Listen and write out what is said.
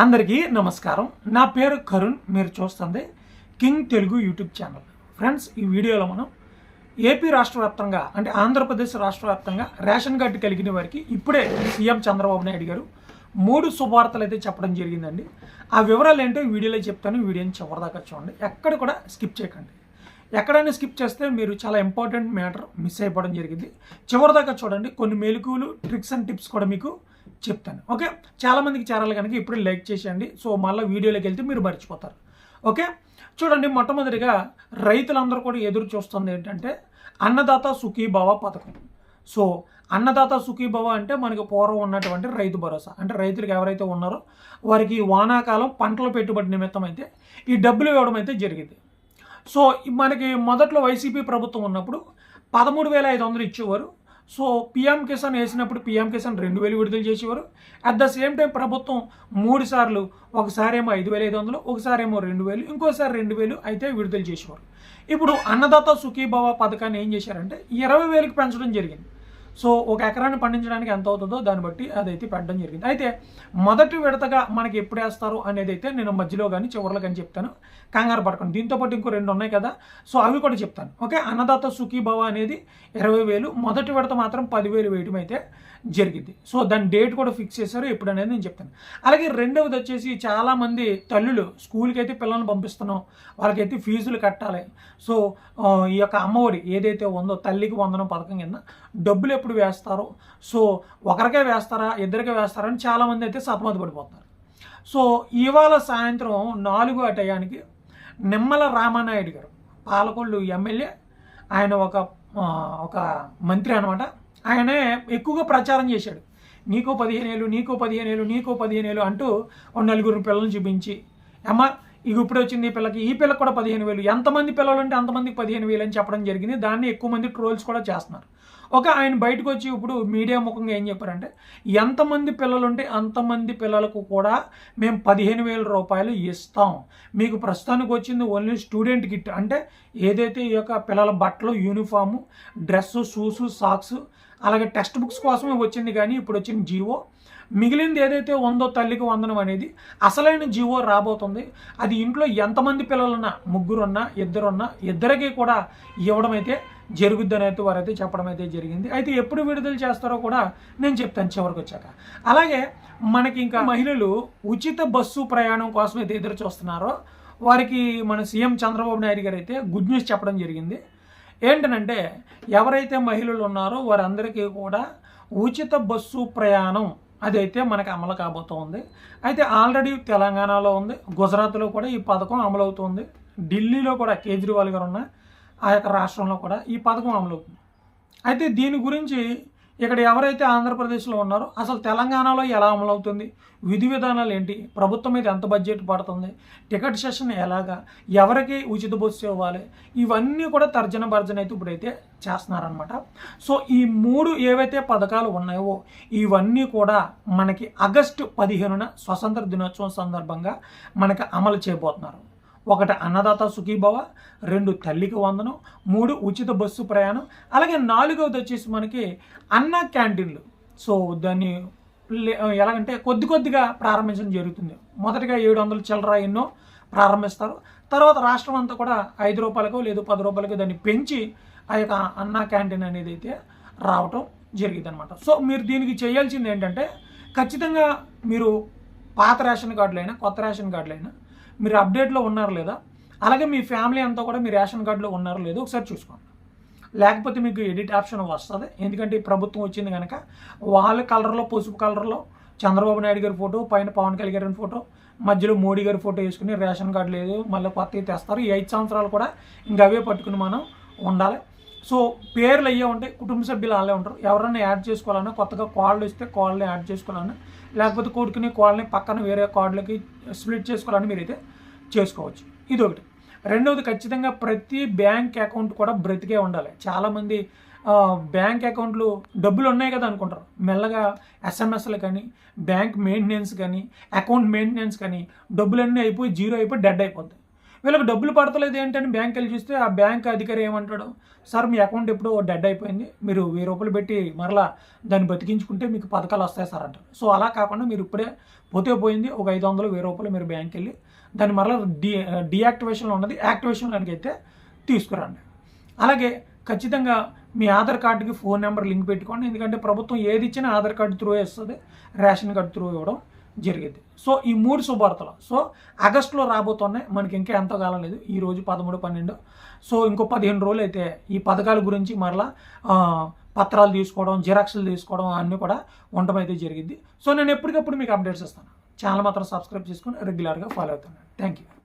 అందరికీ నమస్కారం. నా పేరు కరుణ్ మీరు చూస్తుంది king Telugu YouTube channel. Friends ఈ వీడియోలో మనం ఏపీ రాష్ట్ర వ్యాప్తంగా అంటే ఆంధ్రప్రదేశ్ రాష్ట్ర వ్యాప్తంగా రేషన్ కార్డు కలిగిన వారికి ఇప్పుడే సీఎం చంద్రబాబు నాయుడు గారు మూడు శుభవార్తలు అయితే చెప్పడం జరిగిందండి. ఆ వివరాలు ఏంటో వీడియోలో చెప్తాను. వీడియోని చివరిదాకా చూడండి. ఎక్కడ కూడా స్కిప్ చేయకండి. ఎక్కడైనా స్కిప్ చేస్తే మీరు చాలా ఇంపార్టెంట్ మ్యాటర్ మిస్ అయిపోవడం జరిగింది. చివరిదాకా చూడండి. కొన్ని మెలకువలు ట్రిక్స్ అండ్ టిప్స్ కూడా మీకు చెప్తాను. ఓకే? చాలామందికి చేరాలి కనుక ఇప్పుడు లైక్ చేసేయండి. సో మళ్ళీ వీడియోలోకి వెళ్తే మీరు మర్చిపోతారు. ఓకే? చూడండి మొట్టమొదటిగా రైతులందరూ కూడా ఎదురు చూస్తుంది ఏంటంటే అన్నదాత సుఖీభావ పథకం. సో అన్నదాత సుఖీభవ అంటే మనకి పూర్వం ఉన్నటువంటి రైతు భరోసా. అంటే రైతులకు ఎవరైతే ఉన్నారో వారికి వానాకాలం పంటల పెట్టుబడి నిమిత్తం అయితే ఈ డబ్బులు ఇవ్వడం అయితే జరిగింది. సో మనకి మొదట్లో వైసీపీ ప్రభుత్వం ఉన్నప్పుడు పదమూడు వేల ఐదు వందలు ఇచ్చేవారు. సో పిఎం కిసాన్ వేసినప్పుడు పిఎం కిసాన్ రెండు వేలు విడుదల చేసేవారు. అట్ ద సేమ్ టైం ప్రభుత్వం మూడు సార్లు ఒకసారి ఏమో ఐదు వేల ఐదు వందలు ఒకసారి ఏమో రెండు వేలు ఇంకోసారి రెండు వేలు అయితే విడుదల చేసేవారు. ఇప్పుడు అన్నదాత సుఖీభవ పథకాన్ని ఏం చేశారంటే ఇరవై వేలకు పెంచడం జరిగింది. సో ఒక ఎకరాన్ని పండించడానికి ఎంత అవుతుందో దాన్ని బట్టి అదైతే పెట్టడం జరిగింది. అయితే మొదటి విడతగా మనకి ఎప్పుడు వేస్తారు అనేది అయితే నేను మధ్యలో కానీ చివరిలో కానీ చెప్తాను. కంగారు పడకండి. దీంతో పాటు ఇంకో రెండు ఉన్నాయి కదా. సో అవి కూడా చెప్తాను. ఓకే? అన్నదాత సుఖీభవ అనేది ఇరవై వేలు. మొదటి విడత మాత్రం పదివేలు వేయడం అయితే జరిగింది. సో దాని డేట్ కూడా ఫిక్స్ చేశారు. ఎప్పుడు అనేది నేను చెప్తాను. అలాగే రెండవది వచ్చేసి చాలామంది తల్లులు స్కూల్కి అయితే పిల్లల్ని పంపిస్తున్నాం. వాళ్ళకైతే ఫీజులు కట్టాలి. సో ఈ యొక్క అమ్మఒడి ఏదైతే ఉందో తల్లికి వందనం పథకం కింద డబ్బులు ఎప్పుడు వేస్తారు? సో ఒకరికే వేస్తారా? ఇద్దరికే వేస్తారా? అని చాలామంది అయితే సతమతి పడిపోతున్నారు. సో ఇవాళ సాయంత్రం నాలుగు ఆ టయానికి నిమ్మల రామానాయుడు గారు పాలకొల్లు ఎమ్మెల్యే ఆయన ఒక ఒక మంత్రి అనమాట ఆయనే ఎక్కువగా ప్రచారం చేశాడు. నీకో పదిహేను ఏళ్ళు నీకో పదిహేను ఏళ్ళు నీకో పదిహేను ఏళ్ళు అంటూ ఒక నలుగురు పిల్లల్ని చూపించి అమ్మ ఇక ఇప్పుడు వచ్చింది ఈ పిల్లకి. ఈ పిల్లకి కూడా పదిహేను వేలు. ఎంతమంది పిల్లలు ఉంటే అంతమందికి పదిహేను వేలు అని చెప్పడం జరిగింది. దాన్ని ఎక్కువ మంది ట్రోల్స్ కూడా చేస్తున్నారు. ఒక ఆయన బయటకు వచ్చి ఇప్పుడు మీడియా ముఖంగా ఏం చెప్పారంటే ఎంతమంది పిల్లలు ఉంటే అంతమంది పిల్లలకు కూడా మేము పదిహేను వేల రూపాయలు ఇస్తాం. మీకు ప్రస్తుతానికి వచ్చింది ఓన్లీ స్టూడెంట్ కిట్ అంటే ఏదైతే ఈ యొక్క పిల్లల బట్టలు యూనిఫాము డ్రెస్సు షూసు సాక్స్ అలాగే టెక్స్ట్ బుక్స్ కోసమే వచ్చింది కానీ ఇప్పుడు వచ్చిన జీవో. మిగిలింది ఏదైతే ఉందో తల్లికి వందనం అనేది అసలైన జీవో రాబోతుంది. అది ఇంట్లో ఎంతమంది పిల్లలున్నా ముగ్గురున్నా ఇద్దరున్నా ఇద్దరికి కూడా ఇవ్వడం అయితే జరుగుద్దని అయితే వారైతే చెప్పడం అయితే జరిగింది. అయితే ఎప్పుడు విడుదల చేస్తారో కూడా నేను చెప్తాను చివరికి వచ్చాక. అలాగే మనకి ఇంకా మహిళలు ఉచిత బస్సు ప్రయాణం కోసం అయితే ఎదురు చూస్తున్నారో వారికి మన సీఎం చంద్రబాబు నాయుడు గారు అయితే గుడ్ న్యూస్ చెప్పడం జరిగింది. ఏంటనంటే ఎవరైతే మహిళలు ఉన్నారో వారందరికీ కూడా ఉచిత బస్సు ప్రయాణం అదైతే మనకు అమలు కాబోతోంది. అయితే ఆల్రెడీ తెలంగాణలో ఉంది గుజరాత్లో కూడా ఈ పథకం అమలవుతుంది ఢిల్లీలో కూడా కేజ్రీవాల్ గారు ఉన్న ఆ యొక్క రాష్ట్రంలో కూడా ఈ పథకం అమలవుతుంది. అయితే దీని గురించి ఇక్కడ ఎవరైతే ఆంధ్రప్రదేశ్లో ఉన్నారో అసలు తెలంగాణలో ఎలా అమలవుతుంది? విధి విధానాలు ఏంటి? ప్రభుత్వం మీద ఎంత బడ్జెట్ పడుతుంది? టికెట్ సెషన్ ఎలాగా? ఎవరికి ఉచిత బస్సు ఇవ్వాలి? ఇవన్నీ కూడా తర్జన భర్జన అయితే ఇప్పుడైతే చేస్తున్నారనమాట సో ఈ మూడు ఏవైతే పథకాలు ఉన్నాయో ఇవన్నీ కూడా మనకి ఆగస్టు పదిహేనున స్వతంత్ర దినోత్సవం సందర్భంగా మనకి అమలు చేయబోతున్నారు. ఒకటి అన్నదాత సుఖీభవ రెండు తల్లికి వందనం మూడు ఉచిత బస్సు ప్రయాణం అలాగే నాలుగవది వచ్చేసి మనకి అన్న క్యాంటీన్లు. సో దాన్ని ఎలాగంటే కొద్ది కొద్దిగా ప్రారంభించడం జరుగుతుంది. మొదటగా ఏడు వందల చిల్లర ఎన్నో ప్రారంభిస్తారు. తర్వాత రాష్ట్రం అంతా కూడా ఐదు రూపాయలకు లేదు పది రూపాయలకు దాన్ని పెంచి ఆ యొక్క అన్న క్యాంటీన్ అనేది అయితే రావటం జరిగింది అనమాట సో మీరు దీనికి చేయాల్సింది ఏంటంటే ఖచ్చితంగా మీరు పాత రేషన్ కార్డులైనా కొత్త రేషన్ కార్డులైనా మీరు అప్డేట్లో ఉన్నారు లేదా? అలాగే మీ ఫ్యామిలీ అంతా కూడా మీ రేషన్ కార్డులో ఉన్నారో లేదో ఒకసారి చూసుకోండి. లేకపోతే మీకు ఎడిట్ ఆప్షన్ వస్తుంది. ఎందుకంటే ఈ ప్రభుత్వం వచ్చింది కనుక వాళ్ళ కలర్లో పసుపు కలర్లో చంద్రబాబు నాయుడు గారి ఫోటో పైన పవన్ కళ్యాణ్ గారి ఫోటో మధ్యలో మోడీ గారి ఫోటో వేసుకుని రేషన్ కార్డు లేదు మళ్ళీ కొత్తవి తెస్తారు. ఈ ఐదు సంవత్సరాలు కూడా ఇంకా అవే పట్టుకుని మనం ఉండాలి. సో పేర్లు అయ్యే ఉంటాయి. కుటుంబ సభ్యులు వాళ్ళే ఉంటారు. ఎవరైనా యాడ్ చేసుకోవాలన్నా కొత్తగా కాళ్ళు ఇస్తే కాళ్ళని యాడ్ చేసుకోవాలన్నా లేకపోతే కొడుకుని కాళ్ళని పక్కన వేరే కార్డులకి స్ప్లిట్ చేసుకోవాలని మీరైతే చేసుకోవచ్చు. ఇది ఒకటి. రెండవది ఖచ్చితంగా ప్రతి బ్యాంక్ అకౌంట్ కూడా బ్రతికే ఉండాలి. చాలామంది బ్యాంక్ అకౌంట్లు డబ్బులు ఉన్నాయి కదా అనుకుంటారు. మెల్లగా ఎస్ఎంఎస్లు కానీ బ్యాంక్ మెయింటెనెన్స్ కానీ అకౌంట్ మెయింటెనెన్స్ కానీ డబ్బులన్నీ అయిపోయి జీరో అయిపోయి డెడ్ అయిపోతాయి. వీళ్ళకి డబ్బులు పడతలేదు ఏంటని బ్యాంక్ వెళ్ళి చూస్తే ఆ బ్యాంక్ అధికారి ఏమంటాడు? సార్ మీ అకౌంట్ ఎప్పుడో డెడ్ అయిపోయింది. మీరు వెయ్యి రూపాయలు పెట్టి మరలా దాన్ని బతికించుకుంటే మీకు పథకాలు వస్తాయి సార్ అంటారు సో అలా కాకుండా మీరు ఇప్పుడే పోతే పోయింది ఒక ఐదు వందలు వెయ్యి రూపాయలు మీరు బ్యాంక్ వెళ్ళి దాన్ని మరలా డి డియాక్టివేషన్లో ఉన్నది. యాక్టివేషన్లోకి అయితే తీసుకురండి. అలాగే ఖచ్చితంగా మీ ఆధార్ కార్డుకి ఫోన్ నెంబర్ లింక్ పెట్టుకోండి. ఎందుకంటే ప్రభుత్వం ఏది ఇచ్చినా ఆధార్ కార్డు త్రూ వేస్తుంది. రేషన్ కార్డు త్రూ ఇవ్వడం జరిగింది. సో ఈ మూడు శుభార్తలు. సో ఆగస్టులో రాబోతున్నాయి. మనకి ఇంకా ఎంతో కాలం లేదు. ఈ రోజు పదమూడు పన్నెండు. సో ఇంకో పదిహేను రోజులు అయితే ఈ పథకాల గురించి మరలా పత్రాలు తీసుకోవడం జిరాక్స్లు తీసుకోవడం అన్నీ కూడా ఉండడం అయితే జరిగింది సో నేను ఎప్పటికప్పుడు మీకు అప్డేట్స్ ఇస్తాను. ఛానల్ మాత్రం సబ్స్క్రైబ్ చేసుకొని రెగ్యులర్గా ఫాలో అవుతున్నాను థ్యాంక్ యూ